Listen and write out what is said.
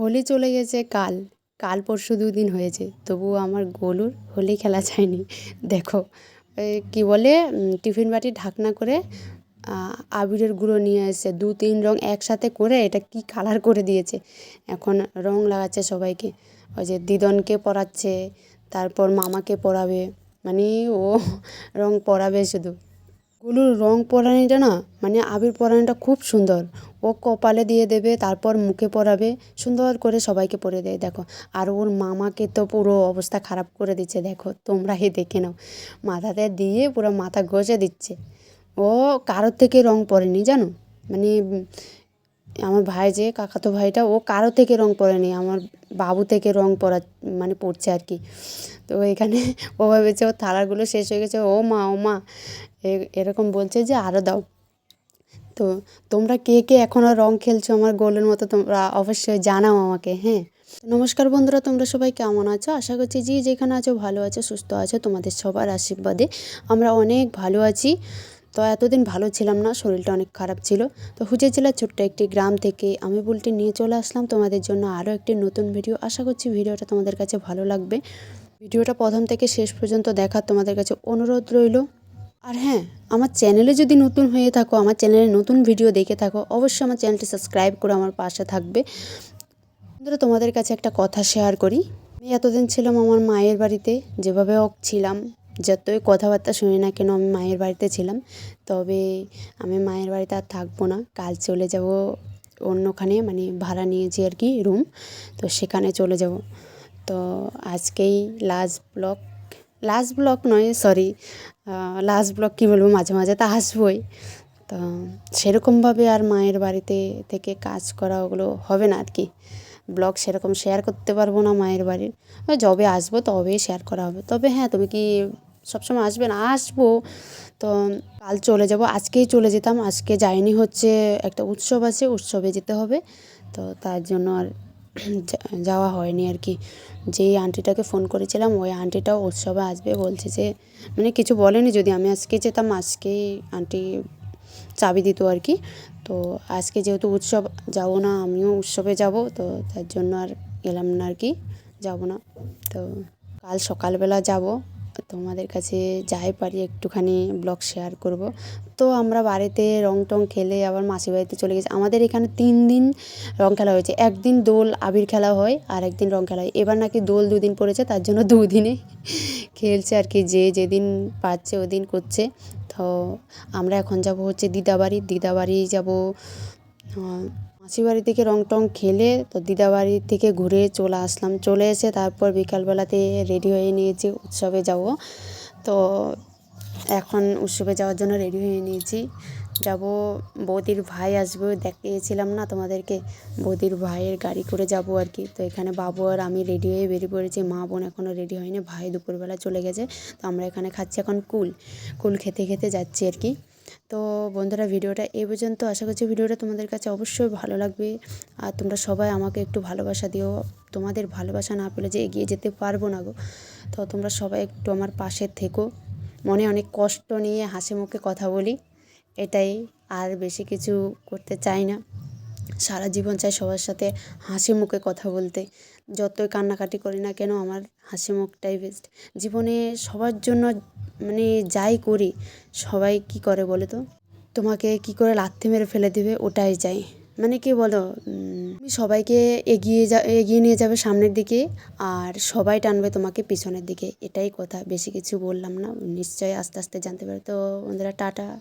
হোলি চলে গেছে কাল। কাল পরশু দুদিন হয়েছে। তবুও আমার গোলুর হোলি খেলা যায়নি। দেখো কী বলে টিফিন বাটি ঢাকনা করে আবিরের গুঁড়ো নিয়ে এসেছে দু তিন রং একসাথে করে এটা কি কালার করে দিয়েছে। এখন রং লাগাচ্ছে সবাইকে। ওই যে দিদনকে পড়াচ্ছে তারপর মামাকে পরাবে। মানে ও রং পরাবে শুধু। গুলুর রং পরানিটা না মানে আবির পরানিটা খুব সুন্দর। ও কপালে দিয়ে দেবে, তারপর মুখে পরাবে, সুন্দর করে সবাইকে পরে দেয়, দেখো। আর ওর মামাকে তো পুরো অবস্থা খারাপ করে দিচ্ছে, দেখো তোমরাই দেখে নাও। মাথাতে দিয়ে পুরো মাথা ঘষে দিচ্ছে। ও কারোর থেকে রং পরেনি, জানো? মানে আমার ভাই যে, কাকাতো ভাইটা, ও কারও থেকে রং পড়েনি আমার বাবু থেকে রং পরা মানে পড়ছে আর কি। তো এখানে ও ভেবেছে ও থালাগুলো শেষ হয়ে গেছে, ও মা ও মা। এরকম বলছে যে আরও দাও। তো তোমরা কে কে এখনও রং খেলছো আমার গোলের মতো তোমরা অবশ্যই জানাও আমাকে হ্যাঁ? নমস্কার বন্ধুরা, তোমরা সবাই কেমন আছো? আশা করছি যে যেখানে আছো ভালো আছো, সুস্থ আছো, তোমাদের সবার আশীর্বাদে আমরা অনেক ভালো আছি। তো এতদিন ভালো ছিলাম না, শরীরটা অনেক খারাপ ছিল। তো হুজে জেলার ছোট্ট একটি গ্রাম থেকে আমি বুলটি নিয়ে চলে আসলাম। তোমাদের জন্য আরও একটি নতুন ভিডিও। আশা করছি ভিডিওটা তোমাদের কাছে ভালো লাগবে। ভিডিওটা প্রথম থেকে শেষ পর্যন্ত দেখার তোমাদের কাছে অনুরোধ রইল। আর হ্যাঁ আমার চ্যানেলে যদি নতুন হয়ে থাকো, আমার চ্যানেলে নতুন ভিডিও দেখে থাকো, অবশ্যই আমার চ্যানেলটি সাবস্ক্রাইব করে আমার পাশে থাকবে। বন্ধুরা, তোমাদের কাছে একটা কথা শেয়ার করি। আমি এতদিন ছিলাম আমার মায়ের বাড়িতে, যেভাবে হোক ছিলাম। যতই কথাবার্তা শুনি না কেন, আমি মায়ের বাড়িতে ছিলাম। তবে আমি মায়ের বাড়িতে আর থাকব না। কাল চলে যাব অন্যখানে মানে ভাড়া নিয়েছি আর কি রুম তো সেখানে চলে যাব। তো আজকেই লাস্ট ব্লগ লাস্ট ব্লগ নয় সরি লাস্ট ব্লগ কী বলব, মাঝে মাঝে তা আসবই। তো সেরকমভাবে আর মায়ের বাড়িতে থেকে কাজ করা ওগুলো হবে না আর কি ব্লগ সেরকম শেয়ার করতে পারব না মায়ের বাড়ির। যবে আসব তবেই শেয়ার করা হবে। তবে হ্যাঁ তুমি কি সবসময় আসবে না? আসব। তো কাল চলে যাব, আজকেই চলে যেতাম, আজকে যাইনি হচ্ছে, একটা উৎসব আছে, উৎসবে যেতে হবে। তো তার জন্য আর যাওয়া হয়নি আর কি। যেই আন্টিটাকে ফোন করেছিলাম, ওই আন্টিটাও উৎসবে আসবে বলছে যে মানে কিছু বলেনি যদি, আমি আজকে যেতাম, আজকেই আন্টি চাবি দিত আর কি। তো আজকে যেহেতু উৎসব, যাব না, আমিও উৎসবে যাব, তো তার জন্য আর গেলাম না আর কি, যাব না। তো কাল সকালবেলা যাব। তোমাদের কাছে যাই পারি, একটুখানি ব্লগ শেয়ার করব। তো আমরা বাড়িতে রং টং খেলে আবার মাসির বাড়িতে চলে গেছি। আমাদের এখানে তিন দিন রং খেলা হয়েছে। একদিন দোল আবির খেলা হয়, আর একদিন রং খেলা হয়। এবার নাকি দোল দুদিন পড়েছে, তার জন্য দুদিনে খেলছে আর কি, যে যেদিন পাচ্ছে ওদিন করছে। তো আমরা এখন যাব হচ্ছে দিদাবাড়ি। দিদাবাড়ি যাব বাড়ি থেকে রং টং খেলে তো দিদাবাড়ি থেকে ঘুরে চলে আসলাম। চলে এসে তারপর বিকালবেলাতে রেডি হয়ে নিয়েছি, উৎসবে যাব। তো এখন উৎসবে যাওয়ার জন্য রেডি হয়ে নিয়েছি। যাব, বৌদির ভাই আসবে দেখিয়েছিলাম না তোমাদেরকে। বৌদির ভাইয়ের গাড়ি করে যাব আর কি। তো এখানে বাবু আর আমি রেডি হয়ে বেরিয়ে পড়েছি। মা বোন এখনও রেডি হয়নি। ভাই দুপুরবেলা চলে গেছে। তো আমরা এখানে খাচ্ছি এখন কুল। কুল খেতে খেতে যাচ্ছি আর কি। তো বন্ধুরা, ভিডিওটা এই পর্যন্ত। আশা করছি ভিডিওটা তোমাদের কাছে অবশ্যই ভালো লাগবে। আর তোমরা সবাই আমাকে একটু ভালোবাসা দিও। তোমাদের ভালোবাসা না পেলে যে এগিয়ে যেতে পারব না গো। তো তোমরা সবাই একটু আমার পাশে থেকো। মনে অনেক কষ্ট নিয়ে হাসি মুখে কথা বলি। এটাই আর বেশি কিছু করতে চাই না। সারা জীবন চাই সবার সাথে হাসি মুখে কথা বলতে। যতই কান্নাকাটি করি না কেন, আমার হাসি মুখটাই বেস্ট জীবনে সবার জন্য মানে যাই করি, সবাই কি করে বলে তো? তোমাকে কি করে লাথি মেরে ফেলে দিবে ওটাই চাই। মানে কি বলো তুমি সবাইকে এগিয়ে যা, এগিয়ে নিয়ে যাবে সামনের দিকে, আর সবাই টানবে তোমাকে পিছনের দিকে। এটাই কথা। বেশি কিছু বললাম না। নিশ্চয়ই আস্তে আস্তে জানতে পারবে। তো বন্ধুরা, টাটা।